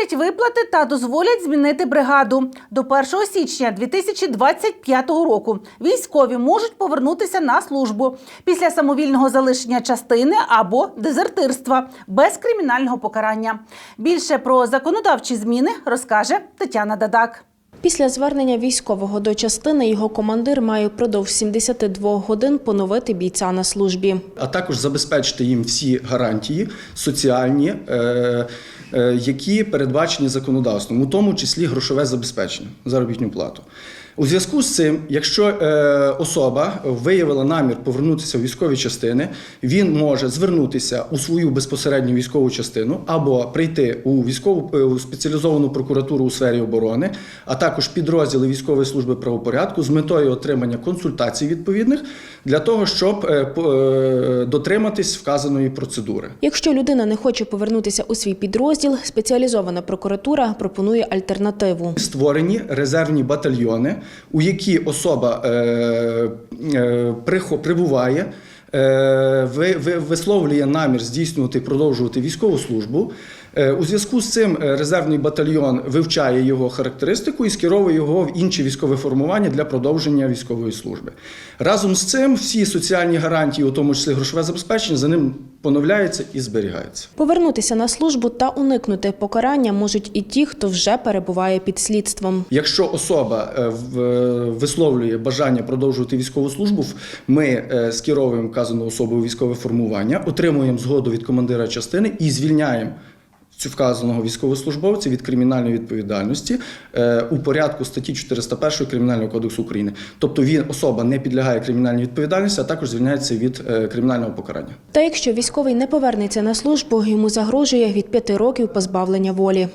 Поновлять виплати та дозволять змінити бригаду. До 1 січня 2025 року військові можуть повернутися на службу після самовільного залишення частини або дезертирства без кримінального покарання. Більше про законодавчі зміни розкаже Тетяна Дадак. Після звернення військового до частини його командир має впродовж 72 годин поновити бійця на службі. а також забезпечити їм всі гарантії соціальні, е, е, які передбачені законодавством, у тому числі грошове забезпечення, заробітну плату. У зв'язку з цим, якщо е, особа виявила намір повернутися в військові частини, він може звернутися у свою безпосередню військову частину або прийти у військову у спеціалізовану прокуратуру у сфері оборони, а також підрозділи військової служби правопорядку з метою отримання консультацій відповідних для того, щоб е, е, дотриматись вказаної процедури. Якщо людина не хоче повернутися у свій підрозділ, спеціалізована прокуратура пропонує альтернативу. Створені резервні батальйони, у які особа е, прибуває. ви- ви- Висловлює намір здійснювати продовжувати військову службу. Е, У зв'язку з цим е, резервний батальйон вивчає його характеристику і скеровує його в інші військові формування для продовження військової служби. Разом з цим всі соціальні гарантії, у тому числі грошове забезпечення, за ним поновляються і зберігаються. Повернутися на службу та уникнути покарання можуть і ті, хто вже перебуває під слідством. Якщо особа е, висловлює бажання продовжувати військову службу, ми скеровуємо вказану особу у військове формування, отримуємо згоду від командира частини і звільняємо вказаного військовослужбовця від кримінальної відповідальності е, у порядку статті 401 Кримінального кодексу України. Тобто він особа не підлягає кримінальній відповідальності, а також звільняється від е, кримінального покарання. Та якщо військовий не повернеться на службу, йому загрожує від п'яти років позбавлення волі.